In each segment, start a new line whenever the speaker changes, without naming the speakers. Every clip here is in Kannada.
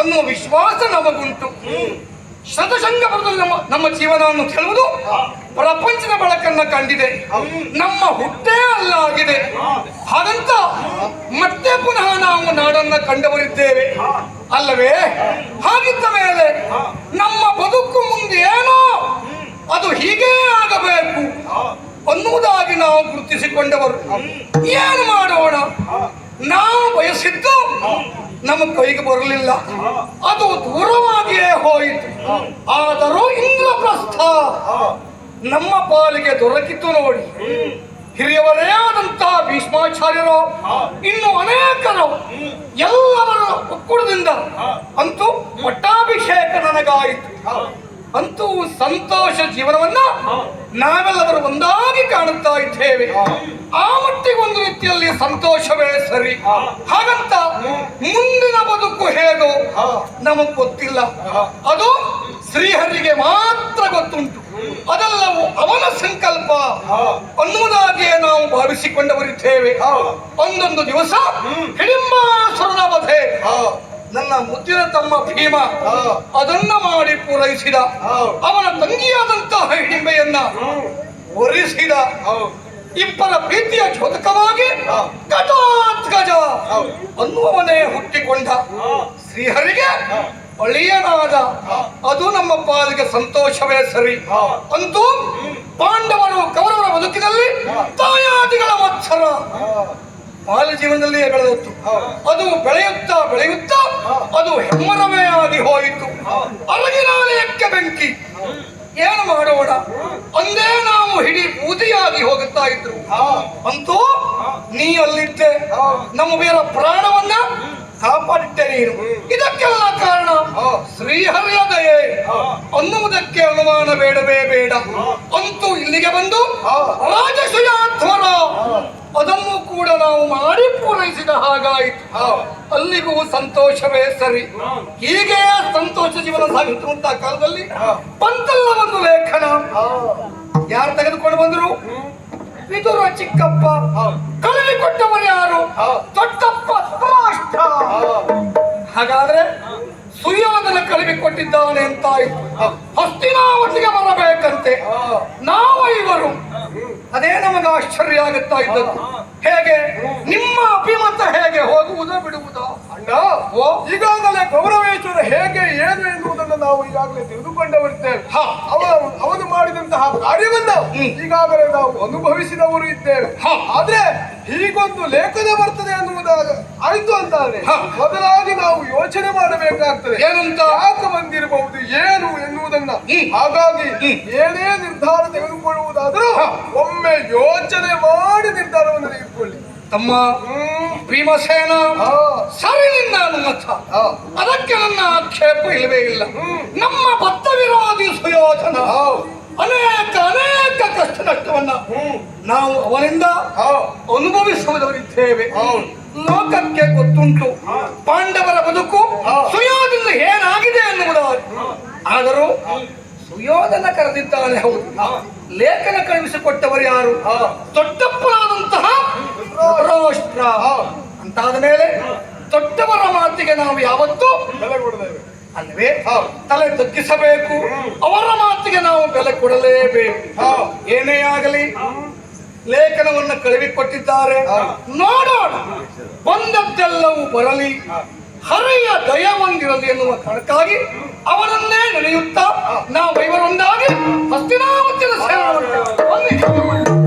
ಅನ್ನುವ ವಿಶ್ವಾಸ ನಮಗುಂಟು. ಶತಶಂಗ ಪದದಲ್ಲಿ ನಮ್ಮ ನಮ್ಮ ಜೀವನವನ್ನು ಹೇಳುವುದು ಪ್ರಪಂಚದ ಬೆಳಕನ್ನ ಕಂಡಿದೆ. ನಮ್ಮ ಹುಟ್ಟೇ ಅಲ್ಲಾಗಿದೆ ಹಾಗಂತ ಮತ್ತೆ ಪುನಃ ನಾವು ನಾಡನ್ನ ಕಂಡವರಿದ್ದೇವೆ. ಅಲ್ಲವೇ? ಹಾಗಿದ್ದ ಮೇಲೆ ನಮ್ಮ ಬದುಕು ಮುಂದೆ ಏನೋ ಅದು ಹೀಗೇ ಆಗಬೇಕು ಅನ್ನುವುದಾಗಿ ನಾವು ಗುರುತಿಸಿಕೊಂಡವರು. ಏನು ಮಾಡೋಣ? ನಾವು ಬಯಸಿದ್ದು ನಮ್ಮ ಕೈಗೆ ಬರಲಿಲ್ಲ. ಅದು ದೂರವಾಗಿಯೇ ಹೋಯಿತು. ಆದರೂ ಇಂದ್ರಪ್ರಸ್ಥ ನಮ್ಮ ಪಾಲಿಗೆ ದೊರಕಿತು ನೋಡಿ. ಹಿರಿಯವರೇ ಆದಂತಹ ಭೀಷ್ಮಾಚಾರ್ಯರು, ಇನ್ನು ಅನೇಕರು ಎಲ್ಲವರ ಒಕ್ಕೂಟದಿಂದ ಅಂತೂ ಪಟ್ಟಾಭಿಷೇಕ ನನಗಾಯಿತು. ಅಂತೂ ಸಂತೋಷ ಜೀವನವನ್ನ ನಾವೆಲ್ಲರೂ ಒಂದಾಗಿ ಕಾಣುತ್ತಾ ಇದ್ದೇವೆ. ಆ ಮಟ್ಟಿಗೆ ಒಂದು ರೀತಿಯಲ್ಲಿ ಸಂತೋಷವೇ ಸರಿ. ಹಾಗಂತ ಮುಂದಿನ ಬದುಕು ಹೇಗೋ ನಮಗ್ ಗೊತ್ತಿಲ್ಲ. ಅದು ಶ್ರೀಹರಿಗೆ ಮಾತ್ರ ಗೊತ್ತುಂಟು. ಅದೆಲ್ಲವೂ ಅವನ ಸಂಕಲ್ಪ. ಅನ್ನುವುದಾಗಿಯೇ ನಾವು ಭಾವಿಸಿಕೊಂಡವರಿದ್ದೇವೆ. ಒಂದೊಂದು ದಿವಸ ಹಿಡಿಂಬಾಸುರನ ವಧೆ. ನನ್ನ ಮುದ್ದಿನ ತಮ್ಮ ಭೀಮ ಅದನ್ನ ಮಾಡಿ ಪೂರೈಸಿದ. ಅವನ ತಂಗಿಯಾದಂತಹ ಹಿಂಬೆಯನ್ನು ಒರಿಸಿದ. ಇಬ್ಬರ ಪ್ರೀತಿಯ ಜೋತಕವಾಗಿ ಗಜಾತ್ ಗಜ ಅನ್ನುವವನೇ ಹುಟ್ಟಿಕೊಂಡ. ಶ್ರೀಹರಿಗೆ ಅಳಿಯನಾದ ಅದು ನಮ್ಮ ಪಾಲಿಗೆ ಸಂತೋಷವೇ ಸರಿ. ಅಂತೂ ಪಾಂಡವರು ಕೌರವರ ಬದುಕಿನಲ್ಲಿ ತಾಯಾದಿಗಳ ಮತ್ಸರ. ಬಾಲ್ಯ ಜೀವನದಲ್ಲಿಯೇ ಬೆಳೆದಿತ್ತು ಅದು ಬೆಳೆಯುತ್ತಾ ಬೆಳೆಯುತ್ತಾ ಅದು ಹೆಮ್ಮರವೇ ಆಗಿ ಹೋಯಿತು. ಅರಗಿನಾಲಯಕ್ಕೆ ಬೆಂಕಿ. ಏನು ಮಾಡೋಣ ಅಂದೇ ನಾವು ಹಿಡಿ ಬೂದಿಯಾಗಿ ಹೋಗುತ್ತಾ ಇದ್ರು. ಅಂತೂ ನೀ ಅಲ್ಲಿದ್ದೆ. ನಮ್ಮ ವೀರ ಪ್ರಾಣವನ್ನ ಕಾಪಾಡಿಟ್ಟೆ ನೀನು. ಇದಕ್ಕೆಲ್ಲ ಕಾರಣ ಶ್ರೀಹರಿಯ ದಯೆ. ಅನ್ನುವುದಕ್ಕೆ ಅನುಮಾನ ಬೇಡವೇ ಬೇಡ. ಅಂತೂ ಇಲ್ಲಿಗೆ ಬಂದು ರಾಜಶಯಾಧ್ವರ ಅದನ್ನು ಕೂಡ ನಾವು ಮಾಡಿ ಪೂರೈಸಿದ ಹಾಗಾಯಿತು. ಅಲ್ಲಿಗೂ ಸಂತೋಷವೇ ಸರಿ. ಹೀಗೆ ಸಂತೋಷ ಜೀವನ ಸಾಗಿಸುವಂತಹ ಕಾಲದಲ್ಲಿ ಬಂತಲ್ಲ ಒಂದು ಲೇಖನ. ಯಾರು ತೆಗೆದುಕೊಂಡು ಬಂದರು? ವಿದುರ ಚಿಕ್ಕಪ್ಪ. ಕೊಟ್ಟವರು ಯಾರು? ದೊಡ್ಡಪ್ಪ ಹಾಗಾದ್ರೆ ಸುಯೋಧನ ಕಳುವಿ ಕೊಟ್ಟಿದ್ದಾನೆ ಅಂತ ಹಸ್ತಿನಾವತಿಗೆ ಬರಬೇಕಂತೆ. ನಾವು ಇವರು. ಅದೇ ನಮಗೆ ಆಶ್ಚರ್ಯ ಆಗುತ್ತಾ ಇದ್ದದ್ದು. ಹೇಗೆ? ನಿಮ್ಮ ಅಭಿಮತ ಹೇಗೆ ಹೋಗುವುದೋ ಬಿಡುವುದೋ.
ಅಣ್ಣ ಈಗಾಗಲೇ ಗೌರವೇಶ್ವರ ಹೇಗೆ ಏನು ಎನ್ನುವುದನ್ನು ನಾವು ಈಗಾಗಲೇ ತಿಳಿದುಕೊಂಡವರಿದ್ದೇವೆ.
ಅವನು
ಅವ ಅವನು ಮಾಡಿದಂತಹ ಕಾರ್ಯವನ್ನು ಈಗಾಗಲೇ ನಾವು ಅನುಭವಿಸಿದವರು ಇದ್ದೇವೆ. ಆದ್ರೆ ಹೀಗೊಂದು ಲೇಖನ ಬರ್ತದೆ ಅನ್ನುವುದಾಗ ಆಯ್ತು
ಹ.
ಮೊದಲಾಗಿ ನಾವು ಯೋಚನೆ ಮಾಡಬೇಕಾಗ್ತದೆ.
ಏನಂತ?
ಯಾಕೆ ಬಂದಿರಬಹುದು ಏನು ಎನ್ನುವುದನ್ನ? ಹಾಗಾಗಿ ಏನೇ ನಿರ್ಧಾರ ತೆಗೆದುಕೊಳ್ಳುವುದಾದರೂ ಒಮ್ಮೆ ಯೋಚನೆ ಮಾಡಿ ನಿರ್ಧಾರವನ್ನು ತೆಗೆದುಕೊಳ್ಳಿ.
ತಮ್ಮ ಭೀಮಸೇನ
ಸರಿನಿಂದ
ಸರಿ ನಿನ್ನ ಅನುಮತ ಅದಕ್ಕೆ ನನ್ನ ಆಕ್ಷೇಪ ಇಲ್ಲವೇ ಇಲ್ಲ. ನಮ್ಮ ಭತ್ತ ವಿರೋಧಿ ಸುಯೋಧನ. ಅನೇಕ ಅನೇಕ ಕಷ್ಟ ನಷ್ಟವನ್ನ. ನಾವು ಅವನಿಂದ
ಹೌದು.
ಲೋಕಕ್ಕೆ ಗೊತ್ತುಂಟು. ಪಾಂಡವರ ಬದುಕು. ಸುಯೋಧನ ಏನಾಗಿದೆ ಎನ್ನುವುದಾಗಿ. ಆದರೂ ಸುಯೋಧನ ಕರೆದಿದ್ದಾನೆ ಹೌದು ಲೇಖನ ಕಳುಹಿಸಿಕೊಟ್ಟವರು ಯಾರು. ದೊಡ್ಡಪ್ಪನಾದಂತಹ ರಾಷ್ಟ್ರ. ಅಂತಾದ ಮೇಲೆ ದೊಡ್ಡವರ ಮಾತಿಗೆ ನಾವು ಯಾವತ್ತೂ
ಬೆಲೆ ಕೊಡಬೇಕು
ಅಲ್ವೇ. ತಲೆ ತಗ್ಗಿಸಬೇಕು ಅವರ ಮಾತಿಗೆ ನಾವು ಬೆಲೆ ಕೊಡಲೇಬೇಕು. ಏನೇ ಆಗಲಿ, ಲೇಖನವನ್ನು ಕಳುಹಿಕೊಟ್ಟಿದ್ದಾರೆ ನೋಡೋಣ ಬಂದದ್ದೆಲ್ಲವೂ ಬರಲಿ ಹರೆಯ ದಯ ಹೊಂದಿರಲಿ ಎನ್ನುವ ಕಾರಣಕ್ಕಾಗಿ ಅವನನ್ನೇ ನೆನೆಯುತ್ತಾ ನಾವು ಇವರೊಂದಾಗಿ ಹಸ್ತಿನಾವತ್ತಿನ ಸೇವೆ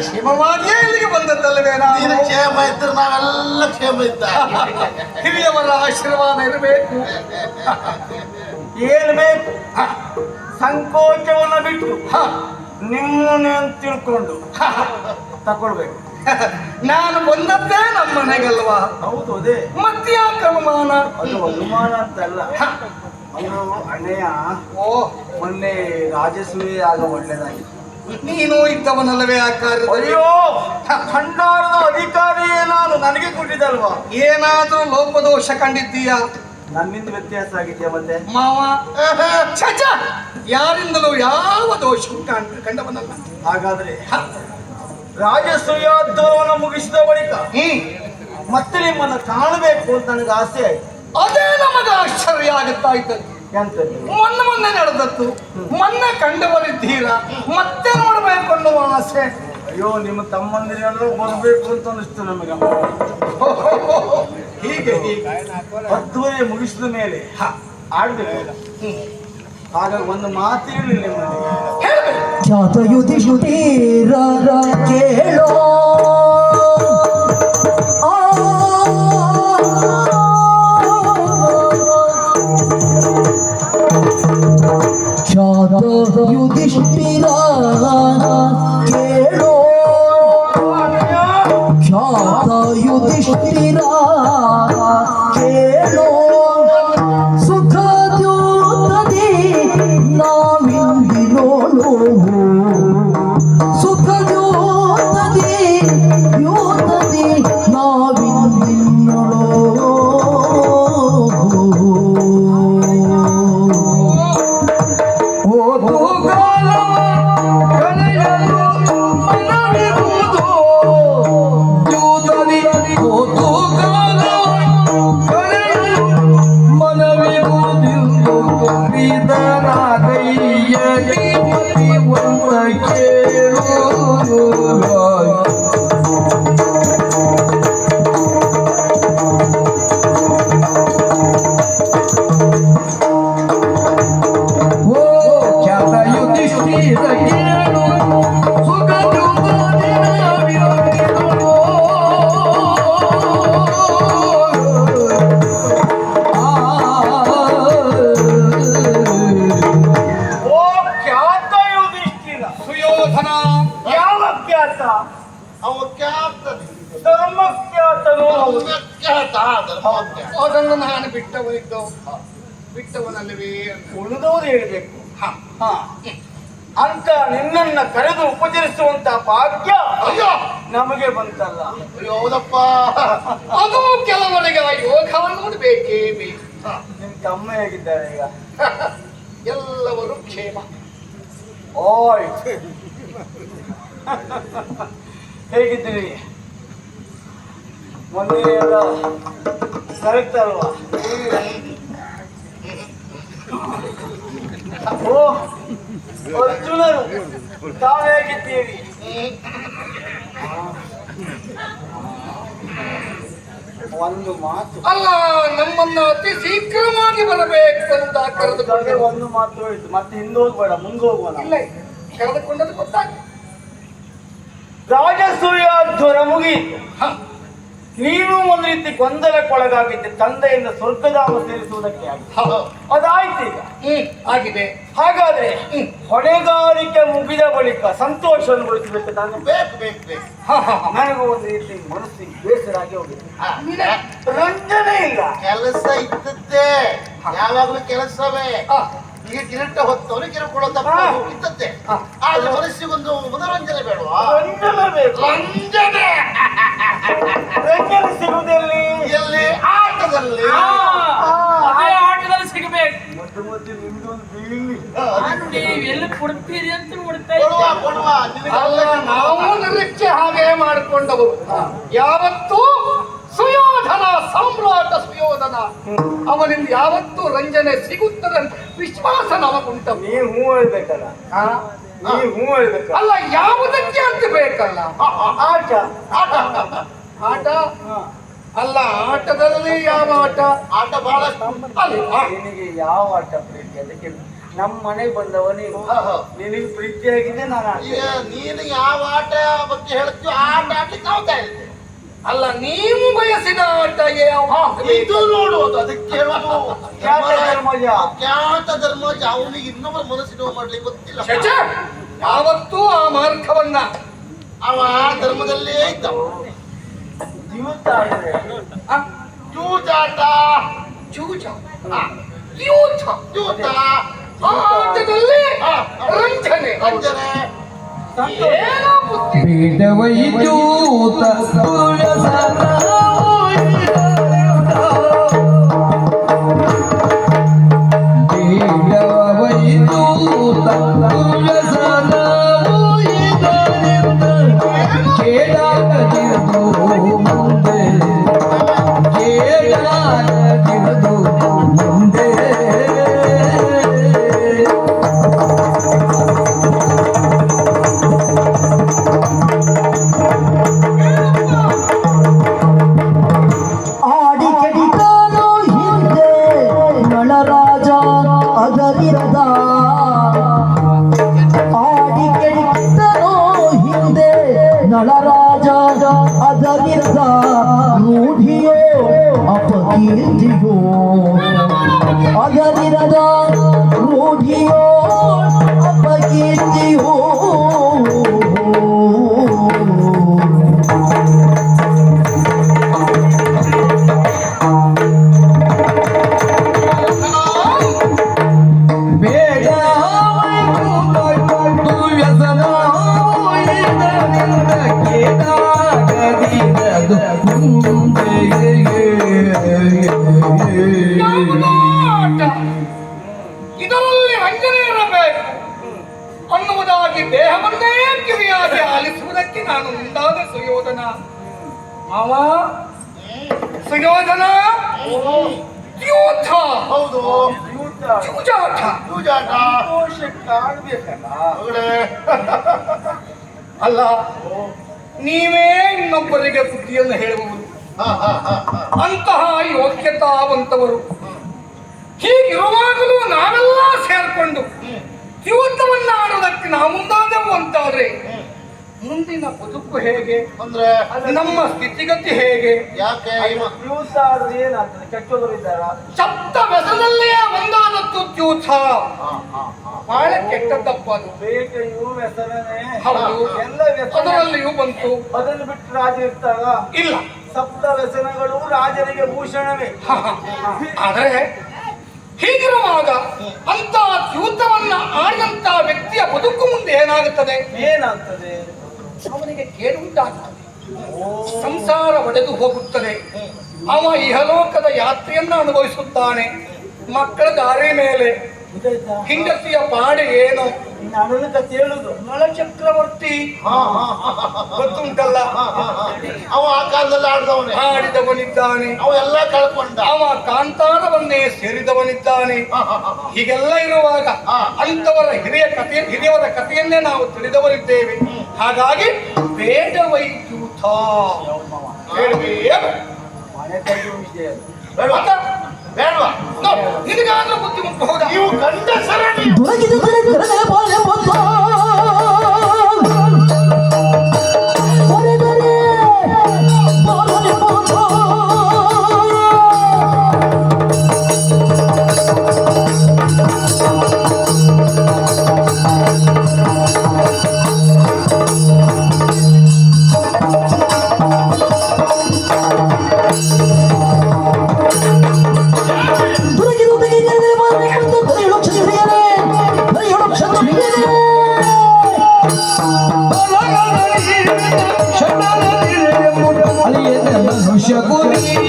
ಕ್ಷೇಮವಾಗಿಯೇ ಇಲ್ಲಿಗೆ ಬಂದದ್ದಲ್ಲವೇ
ನೀನು ಕ್ಷೇಮ ಇದ್ರೆ ನಾವೆಲ್ಲ ಕ್ಷೇಮ ಇದ್ದ.
ಹಿರಿಯವರ ಆಶೀರ್ವಾದ ಇರಬೇಕು.
ಏನು ಬೇಕು? ಸಂಕೋಚವನ್ನು ಬಿಟ್ಟು ನಿಮ್ಮನ್ನೇ ಅಂತ ತಿಳ್ಕೊಂಡು. ತಕೊಳ್ಬೇಕು
ನಾನು ಬಂದದ್ದೇ ನಮ್ಮ ಮನೆಗಲ್ವಾ?
ಹೌದು ಅದೇ.
ಮತ್ತೆ ಅನುಮಾನ?
ಅದು ಅನುಮಾನ ಅಂತಲ್ಲ. ಅವನು ಅಣ್ಣಯ್ಯ
ಓ.
ಮೊನ್ನೆ ರಾಜಸ್ವೇ ಆಗ ಒಳ್ಳೇದಾಗಿತ್ತು
ನೀನು ಇದ್ದವನಲ್ಲವೇ ಆ ಕಾರ್ಯ
ಅಯ್ಯೋ ಭಂಡಾರದ ಅಧಿಕಾರಿಯೇ ನಾನು ನನಗೆ ಕೊಟ್ಟಿದ್ದಲ್ವಾ?
ಏನಾದ್ರೂ ಲೋಪದೋಷ ಕಂಡಿದ್ದೀಯಾ?
ನನ್ನಿಂದ ವ್ಯತ್ಯಾಸ ಆಗಿದೆಯಾ ಮತ್ತೆ?
ಮಾವ ಚಚ ಯಾರಿಂದಲೂ ಯಾವ ದೋಷವೂ ಕಂಡ ಕಂಡವನಲ್ಲ.
ಹಾಗಾದ್ರೆ
ಹ,
ರಾಜಸೂಯೋದ್ಧವವನ್ನು ಮುಗಿಸಿದ ಬಳಿಕ
ಹ್ಮ್.
ಮತ್ತೆ ನಿಮ್ಮನ್ನ ಕಾಣಬೇಕು ಅಂತ ನನಗೆ ಆಸೆ ಆಯ್ತು.
ಅದೇ ನಮಗೆ ಆಶ್ಚರ್ಯ ಆಗುತ್ತಾ
ಎಂತದ್ದು
ಮೊನ್ನೆ ಮೊನ್ನೆ ನಡೆದದ್ದು. ಮೊನ್ನೆ ಕಂಡವರಿದ್ದೀರಾ ಮತ್ತೆ ನೋಡಬೇಕು ಅನ್ನುವ ಆಸೆ.
ಅಯ್ಯೋ ನಿಮ್ಮ ತಮ್ಮಂದಿರೆಲ್ಲರೂ ಬರ್ಬೇಕು ಅಂತ ಅನಿಸ್ತು ನಮಗೆ.
ಹೀಗೆ ಹೀಗೆ.
ಹತ್ತುವರೆ ಮುಗಿಸಿದ ಮೇಲೆ ಆಡಬೇಕು. ಹಾಗಾಗಿ ಒಂದು ಮಾತು ಹೇಳಿ ನಿಮ್ಮಲ್ಲಿ.
ಕೇಳೋ. ಖ್ಯಾತ
ಸುಯೋಧನ
ಯಾವ ಖ್ಯಾತ
ಅವ ಖ್ಯಾತ
ಧರ್ಮ ಖ್ಯಾತನು.
ಖ್ಯಾತ
ಅದನ್ನು ನಾನು ಬಿಟ್ಟವನಿದ್ದು. ಬಿಟ್ಟವನಲ್ಲವೇ.
ಉಳಿದವರು ಹೇಳಬೇಕು.
ಹ.
ಹ. ಅಂತ ನಿನ್ನನ್ನ ಕರೆದು ಉಪಚರಿಸುವಂತ ಭಾಗ್ಯ
ಅಯ್ಯೋ!
ನಮಗೆ ಬಂತಲ್ಲ.
ಹೌದಪ್ಪ.
ಅದು ಕೆಲವರಿಗೆ ಆ ಯೋಗವನ್ನು ಬೇಕೇ ಬೇಕು
ನಿಮ್ ತಮ್ಮ ಹೇಗಿದ್ದಾರೆ ಈಗ.
ಎಲ್ಲವರು ಕ್ಷೇಮ.
ಓಯ್. ಹೇಗಿದ್ದೀರಿ? ಮೊನ್ನೆ ಎಲ್ಲ ಕರೆಕ್ಟಲ್ವಾ ಓ ಅರ್ಜುನರು ತಾವು ಹೇಗಿದ್ದೀರಿ? ಒಂದು ಮಾತು.
ಅಲ್ಲ ನಮ್ಮನ್ನ ಅತಿ ಶೀಘ್ರವಾಗಿ ಬರಬೇಕು ಅಂತ
ಒಂದು ಮಾತು ಹೇಳಿದ್ದು ಮತ್ತೆ ಹಿಂದೆ ಹೋಗ್ಬೇಡ ಮುಂದೆ ಹೋಗೋಣ
ಇಲ್ಲ ಕರೆದುಕೊಂಡದ್ದು ಗೊತ್ತಾಗ್ತದೆ
ರಾಜಸೂಯ ಜ್ವರ ಮುಗಿಯಿತು ಹ. ನೀನು ಒಂದು ರೀತಿ ಗೊಂದಲಕ್ಕೊಳಗಾಗಿದ್ದೆ ತಂದೆಯಿಂದ ಸ್ವರ್ಗಧಾಮ ಸೇರಿಸುವುದಕ್ಕೆ ಅದಾಯ್ತು ಈಗ.
ಆಗಿದೆ.
ಹಾಗಾದ್ರೆ ಹೊಣೆಗಾರಿಕೆ ಮುಗಿದ ಬಳಿಕ ಸಂತೋಷವನ್ನು ಗೊಳಿಸಬೇಕು ನಾನು
ಬೇಕು ಬೇಕು ಬೇಕು.
ನನಗೂ ಒಂದು ರೀತಿ ಮನಸ್ಸಿಗೆ ಬೇಸರಾಗಿ ಹೋಗಿದೆ. ರಂಜನೆ ಇಲ್ಲ.
ಕೆಲಸ ಇದ್ದದ್ದೇ. ಯಾವಾಗಲೂ ಕೆಲಸವೇ. ಈಗ ಕಿರೀಟ ಹೊತ್ತವರು ಕಿರುಕುಳ ತಪ್ಪ. ಇದ್ದದ್ದೇ
ಒಂದು
ಆದ್ರೆ ಮನಸ್ಸಿಗೊಂದು ಮನೋರಂಜನೆ ಬೇಡವಾ?
ರಂಜನೆ
ರಂಜನೆ! ಎಲ್ಲಿ? ಆಟದಲ್ಲಿ.
ಅದೇ ಆಟದಲ್ಲಿ ಸಿಗಬೇಕು.
ಮತ್ತೆ ಮತ್ತೆ ನಿಮ್ದೊಂದು ಬೀಳಿ
ನೀವು ಎಲ್ಲಿ ಕೊಡ್ತೀರಿ ಅಂತ ನೋಡ್ತಾ
ಕೊಡುವ ಕೊಡುವ.
ನಾವು ನಿರೀಕ್ಷೆ ಹಾಗೆ ಮಾಡಿಕೊಂಡವರು ಯಾವತ್ತೂ ಸುಯೋಧನ ಸಾಮ್ರಾಟ ಸುಯೋಧನ. ಅವನಿಂದ ಯಾವತ್ತೂ ರಂಜನೆ ಸಿಗುತ್ತದೆ ಅಂತ ವಿಶ್ವಾಸ ನಮಗುಂಟ.
ನೀ ಹೂ ಹೇಳ್ಬೇಕಲ್ಲ? ಹೂ ಹೇಳ್ಬೇಕಲ್ಲ?
ಅಲ್ಲ ಯಾವುದಕ್ಕೆ ಅಂತ ಬೇಕಲ್ಲ?
ಆಟ.
ಆಟ?
ಹ.
ಅಲ್ಲ ಆಟದಲ್ಲಿ ಯಾವ ಆಟ?
ಆಟ
ಬಹಳ
ನಿನಗೆ ಯಾವ ಆಟ ಪ್ರೀತಿ? ಅದಕ್ಕೆ ನಮ್ಮ ಮನೆಗೆ ಬಂದವ ನೀನು
ಹಾ, ಹಾ.
ನಿನಗೆ ಪ್ರೀತಿಯಾಗಿದೆ ನಾನು ಆಟ
ನೀನು ಯಾವ ಆಟ ಬಗ್ಗೆ ಹೇಳ್ತೀವಿ ಆಟ ಆಡ್ಲಿಕ್ಕೆ ನಾವು
ಅಲ್ಲ ನೀವು ಬಯಸಿದ ಯಾವ
ಇದು ನೋಡುವುದು ಅದಕ್ಕೆ ಹೇಳುದು
ಖ್ಯಾತ ಧರ್ಮಜ.
ಖ್ಯಾತ ಧರ್ಮಜ ಅವನಿಗೆ ಇನ್ನೊಬ್ಬರ ಮನಸ್ಸಿನ ಮಾಡ್ಲಿಕ್ಕೆ ಗೊತ್ತಿಲ್ಲ.
ಯಾವತ್ತೂ ಆ ಮಾರ್ಗವನ್ನ.
ಅವ ಆ ಧರ್ಮದಲ್ಲೇ ಇದ್ದ. ಜೂಜಾಟ.
ಜೂಜ. ಆಟದಲ್ಲಿ
ಆ,
ರಂಜನೆ.
ರಂಜನೆ.
ಏನೋ ಸುಯೋಧನ ಯೂಥ
ಹೌದು.
ಜೂಜಾಟ
ಜೂಜಾಟ ಮಗಳೇ.
ಅಲ್ಲ ನೀವೇ ಇನ್ನೊಬ್ಬರಿಗೆ ಬುದ್ಧಿಯನ್ನು ಹೇಳಬಹುದು
ಹಾ, ಹಾ, ಹಾ, ಹಾ.
ಅಂತಹ ಯೋಗ್ಯತಾವಂತವರು. ಹೀಗಿರುವಾಗಲೂ ನಾವೆಲ್ಲ ಸೇರ್ಕೊಂಡು ಜೀವಿತವನ್ನ ಆಡೋದಕ್ಕೆ ನಾವು ಮುಂದಾದೆವು ಅಂತಾದ್ರೆ ಮುಂದಿನ ಬದುಕು ಹೇಗೆ?
ಅಂದ್ರೆ
ನಮ್ಮ ಸ್ಥಿತಿಗತಿ ಹೇಗೆ?
ಯಾಕೆ ಇವ-
ಜೀವಿತ ಆದ್ರೆ ಏನಾಗ್ತದೆ? ಕೆಟ್ಟೋದ್ರು ಇದ್ದಾರ?
ಸಪ್ತ ವ್ಯಸನಲ್ಲೇ
ಹಾ, ಹಾ.
ಬಹಳ ಕೆಟ್ಟದ್ದಪ್ಪ ಅದು.
ಬೇಟೆಯು ವ್ಯಸನನೇ.
ಹೌದು.
ಎಲ್ಲ
ವ್ಯಸನದಲ್ಲಿಯೂ ಬಂತು.
ಅದನ್ನು ಬಿಟ್ಟು ರಾಜ ಇರ್ತಾರ?
ಇಲ್ಲ.
ಸಪ್ತ ವ್ಯಸನಗಳು ರಾಜನಿಗೆ ಭೂಷಣವೇ.
ಆದರೆ ಹೀಗಿರುವಾಗ ಅಂತ ದ್ಯೂತವನ್ನ ಆಡಿದಂತ ವ್ಯಕ್ತಿಯ ಬದುಕು ಮುಂದೆ ಏನಾಗುತ್ತದೆ?
ಏನಾಗ್ತದೆ?
ಅವನಿಗೆ ಕೇಡುಂಟಾಗ್ತದೆ ಸಂಸಾರ ಒಡೆದು ಹೋಗುತ್ತದೆ. ಅವ ಇಹಲೋಕದ ಯಾತ್ರೆಯನ್ನ ಅನುಭವಿಸುತ್ತಾನೆ. ಮಕ್ಕಳ ದಾರಿ ಮೇಲೆ
ಹಿಂಗಸಿಯ
ಹೆಂಡತಿಯ ಪಾಡೆ ಏನು?
ಹೇಳುದು.
ನಳ ಚಕ್ರವರ್ತಿ. ಗೊತ್ತುಂಟಲ್ಲ.
ಅವ ಆ ಕಾಲದಲ್ಲಿ ಆಡಿದವನು.
ಆಡಿದವನಿದ್ದಾನೆ
ಅವ ಎಲ್ಲ ಕಳ್ಕೊಂಡ.
ಅವ ಕಾಂತಾರವನ್ನೇ ಸೇರಿದವನಿದ್ದಾನೆ. ಹೀಗೆಲ್ಲ ಇರುವಾಗ. ಅಂತವರ ಹಿರಿಯ ಕಥೆ ಹಿರಿಯವರ ಕಥೆಯನ್ನೇ ನಾವು ತಿಳಿದವರಿದ್ದೇವೆ. ಹಾಗಾಗಿ
ಅದು.
ಬೇಡವಾ?
ನಿನಗಾದ್ರೂ ಬುದ್ಧಿ ಮುಟ್ಟು ಅಲ್ಲ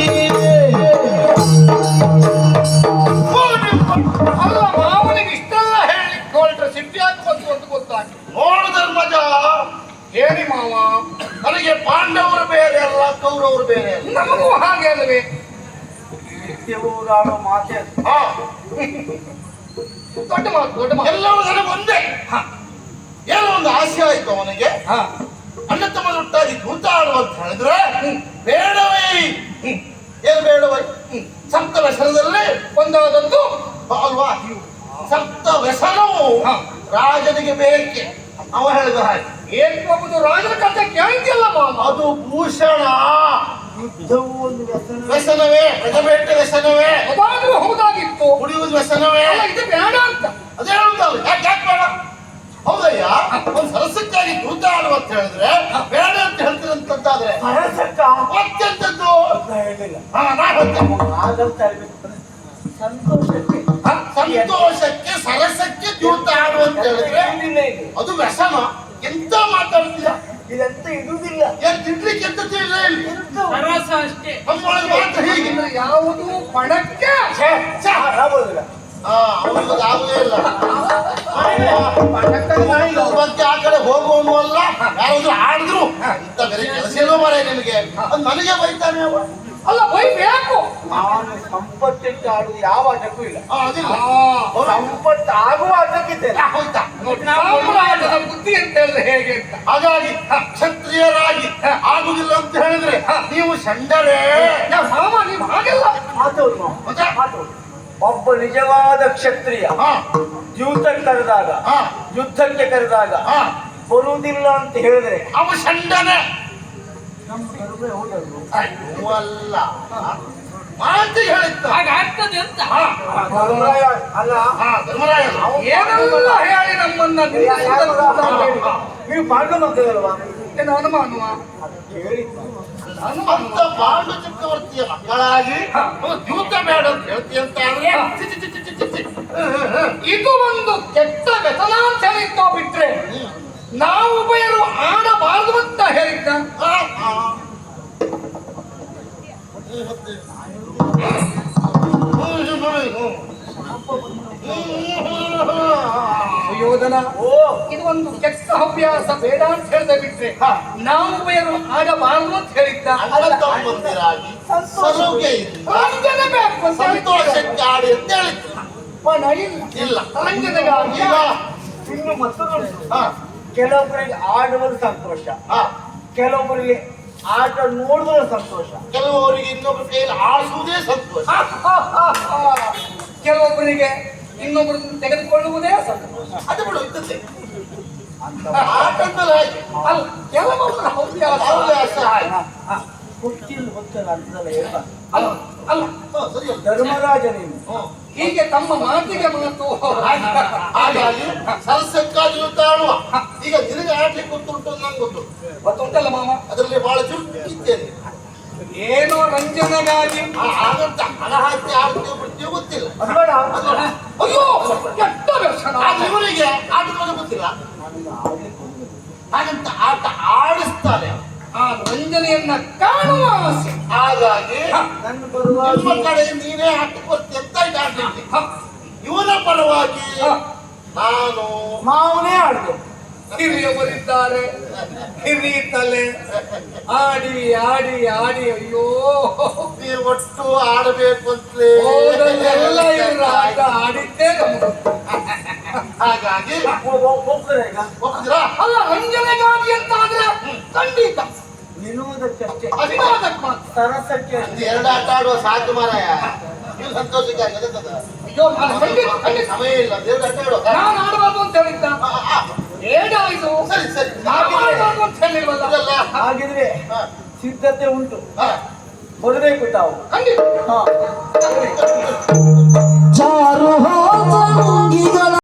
ಹೇಳಿದ ಹಾಗೆ
ಏನ್
ಏಕಬಹುದು ರಾಜನ ಕಥೆ ಕೇಳ್ತಿಲ್ಲ ಮಾಮ
ಅದು ಭೂಷಣ.
ಯುದ್ಧವು ಒಂದು ವ್ಯಸನ
ವ್ಯಸನವೇ? ಪ್ರಜಬೇಟೆ ವ್ಯಸನವೇ?
ಅದಾದ್ರೂ ಹೌದಾಗಿತ್ತು.
ಕುಡಿಯುವುದು ವ್ಯಸನವೇ?
ಇದು ಬೇಡ ಅಂತ.
ಅದೇ ಹೇಳುದಲ್ಲ ಯಾಕೆ ಯಾಕೆ ಬೇಡ? ಹೌದಯ್ಯ ಒಂದು ಸರಸಕ್ಕಾಗಿ ದೂತ ಆಡುವ ಅಂತ ಹೇಳಿದ್ರೆ ಬೇಡ ಅಂತ ಹೇಳ್ತೀರಂತಂತಾದ್ರೆ
ಸರಸಕ್ಕ?
ಅತ್ಯಂತದ್ದು
ಅಂತ ಹೇಳಿಲ್ಲ.
ಹಾ ನಾ ಹೇಳ್ತೇನೆ.
ಸಂತೋಷ ಸಂತೋಷಕ್ಕೆ
ಸಂತೋಷಕ್ಕೆ ಸರಸಕ್ಕೆ ತೀರ್ಥ ಆಡು ಅಂತ ಹೇಳಿದ್ರೆ ಅದು ವ್ಯಸನ. ಎಂತ ಮಾತಾಡ್ತೀಯ
ಇದಂತ ಇರುವುದಿಲ್ಲ.
ಏನ್ ತಿನ್ಲಿಕ್ಕೆ ಎಂತ ಇಲ್ಲ? ಇಲ್ಲಿ
ಸರಸ ಅಷ್ಟೇ.
ನಮ್ಮೊಳಗೆ ಮಾತ್ರ ಹೀಗೆ.
ಯಾವುದು ಪಣಕ್ಕೆ?
ಆಗೋದಿಲ್ಲ.
ಅವನಿಗೆ ಆಗುದೇ ಇಲ್ಲ. ಆ ಕಡೆ ಹೋಗುವನು ಅಲ್ಲ. ಯಾರಾದ್ರೂ ಆಡಿದ್ರು ಇಂತ ಬೇರೆ ಕೆಲಸ ಮಾರೆ ನಿಮಗೆ ಅದು ನನಗೆ ಬೈತಾನೆ ಅವ.
ಅಲ್ಲ ಬೈಬೇಕು.
ನಾನು ಸಂಪತ್ತಿಟ್ಟು ಯಾವ ಆಟಕ್ಕೂ ಇಲ್ಲ. ಸಂಪತ್ತು ಆಗುವ ಆಟಕ್ಕಿದ್ದೇನೆ
ಹೋಯ್ತಾ
ಬುದ್ಧಿ ಅಂತ ಹೇಳಿದ್ರೆ ಹೇಗೆ ಅಂತ.
ಹಾಗಾಗಿ ಕ್ಷತ್ರಿಯರಾಗಿ ಆಗುದಿಲ್ಲ ಅಂತ ಹೇಳಿದ್ರೆ ನೀವು
ಸಂಡರೇ ಸಾಮಾನ್ಯ ಹಾಗೆಲ್ಲ.
ಒಬ್ಬ ನಿಜವಾದ ಕ್ಷತ್ರಿಯ ಯುದ್ಧಕ್ಕೆ ಕರೆದಾಗ
ಹಾ.
ಯುದ್ಧಕ್ಕೆ ಕರೆದಾಗ ಬರುವುದಿಲ್ಲ ಅಂತ ಹೇಳಿದ್ರೆ
ಅವ ಸಂಡನೆ ಅಲ್ಲ. ಮಾತಿಗೆ ಹೇಳಿದ್ದ.
ಹಾಗಾಗ್ತದೆ ಅಂತ.
ಧರ್ಮರಾಯ ಅಲ್ಲ.
ಹಾ ಧರ್ಮರಾಯ.
ಏನೆಲ್ಲ ಹೇಳಿ ನಮ್ಮನ್ನ ನೀವು.
ನೀವು ಪಾಂಡುಮಕ್ಕಳಲ್ವಾ
ಏನು ಅನುಮಾನವ?
ಹನುಮಂತ ಪಾಂಡು ಚಕ್ರವರ್ತಿಯ ಮಕ್ಕಳಾಗಿ ಜೂತ ಬೇಡ ಅಂತ ಹೇಳ್ತೀಯ ಅಂತ ಆದ್ರೆ.
ಇದು ಒಂದು ಕೆಟ್ಟ ವ್ಯಸನ ಇತ್ತು ಬಿಟ್ರೆ ನಾವು ಉಭಯರು ಆಡಬಾರದು ಅಂತ ಹೇಳಿದ್ದ. ಸುಯೋಧನ
ಓ
ಇದು ಒಂದು ಕೆಟ್ಟ ಅಭ್ಯಾಸ ಬೇಡ ಅಂತ ಹೇಳ್ದೆ ಬಿಟ್ರೆ ನಾವು ಆಗಬಾರದು ಅಂತ ಹೇಳಿದ್ದ. ಬೇಕು ಅಂತ ಹೇಳಿದ್ದ.
ಸಂತೋಷಕ್ಕೆ ಆಡಿ ಅಂತ ಹೇಳಿದ್ರು
ಪಣ ಇಲ್ಲ.
ಇಲ್ಲ.
ರಂಜನೆಗಾಗಿ
ಈಗ
ಇನ್ನು ಮತ್ತೊಂದು
ಹಾ,
ಕೆಲವೊಬ್ಬರಿಗೆ ಆಡುವುದು ಸಂತೋಷ.
ಹಾ.
ಕೆಲವೊಬ್ಬರಿಗೆ ಆಟ ನೋಡುವುದು ಸಂತೋಷ.
ಕೆಲವರಿಗೆ ಇನ್ನೊಬ್ಬರ ಕೈಯಲ್ಲಿ ಆಡಿಸುವುದೇ ಸಂತೋಷ.
ಕೆಲವೊಬ್ಬರಿಗೆ ಇನ್ನೊಬ್ಬರನ್ನು ತೆಗೆದುಕೊಳ್ಳುವುದೇ ಸಂತೋಷ.
ಅದು ಬಿಡು ಇದ್ದದ್ದೇ. ಆಟದಲ್ಲಿ ಹಾಗೆ.
ಅಲ್ಲ ಕೆಲವೊಬ್ಬರ ಹವ್ಯಾಸ
ಹವ್ಯಾಸ
ಹುಟ್ಟಿನ ಹೊತ್ತನ ಅಂತದಲ್ಲ ಹೇಳ್ದ
ಅಲ್ಲ ಅಲ್ಲ
ಹಾ, ಸರಿ ಅಲ್ಲ.
ಧರ್ಮರಾಜ ನೀನು
ಹ್ಮ್.
ಹೀಗೆ ತಮ್ಮ ಮಾತಿಗೆ ಮಾತು
ಹಾಗಾಗಿ ಸರಸಕ್ಕಾಗಿ ಆಡುವ ಈಗ ನಿನಗೆ ಆಡ್ಲಿಕ್ಕೆ ಗೊತ್ತುಂಟು ಅಂತ ನಂಗೆ ಗೊತ್ತು.
ಗೊತ್ತುಂಟಲ್ಲ ಮಾಮ?
ಅದರಲ್ಲಿ ಬಹಳ ಚುರುಕು ಇದ್ದೇನೆ.
ಏನೋ ರಂಜನೆಗಾಗಿ.
ಹಾಗಂತ. ಹಣ ಹಾಕಿ ಆಡ್ತೀವಿ ಬಿಡ್ತೀವಿ ಗೊತ್ತಿಲ್ಲ.
ಅಯ್ಯೋ ಕೆಟ್ಟ
ಆದ್ರೆ ಇವರಿಗೆ ಆಟದ ಗೊತ್ತಿಲ್ಲ. ಹಾಗಂತ ಆಟ ಆಡಿಸ್ತಾರೆ
ಆ ರಂಜನೆಯನ್ನ ಕಾಣುವ ಆಸೆ.
ಹಾಗಾಗಿ
ನನ್ನ ಬರುವಾಗ
ನಿಮ್ಮ ಕಡೆ ನೀನೇ ಬರ್ತೀಯ ಅಂತ ಇವನ ಪರವಾಗಿ ನಾನು
ಮಾವನೇ ಆಡ್ದೆ
ಹಿರಿಯವರಿದ್ದಾರೆ. ಹಿರಿ ತಲೆ. ಆಡಿ ಆಡಿ ಆಡಿ ಅಯ್ಯೋ.
ನೀವು ಒಟ್ಟು ಆಡಬೇಕು ಅಂತಲೇ.
ಇವ್ರ ಆಟ ಆಡಿದ್ದೇ
ಹಾಗಾಗಿ
ಹೋಗ್ತಾರೆ
ಅಲ್ಲ ರಂಜನೆಗಾಗಿ ಅಂತ ಆದ್ರೆ ಖಂಡಿತ. ಮಾತ್ರ.
ಸರಸಕ್ಕೆ
ಎರಡು ಆಟ ಆಡುವ ಸಾಕು ಮಾರಾಯ. ನೀವು ಸಂತೋಷಕ್ಕಾಗಿ ಅದಕ್ಕದ
ಅಯ್ಯೋ ನಾನು ಖಂಡಿತ ಖಂಡಿತ.
ಸಮಯ ಇಲ್ಲ. ಎರಡು ಆಟ ಆಡುವ.
ನಾನು ಆಡಬಾರ್ದು ಅಂತ ಹೇಳಿದ್ದ.
ಸರಿ ಸರಿ.
ಹಾಗಿದ್ರೆ
ಹಾಗಿದ್ರೆ
ಸಿದ್ಧತೆ ಉಂಟು. ಬರಬೇಕು ತಾವು.
ಖಂಡಿತ.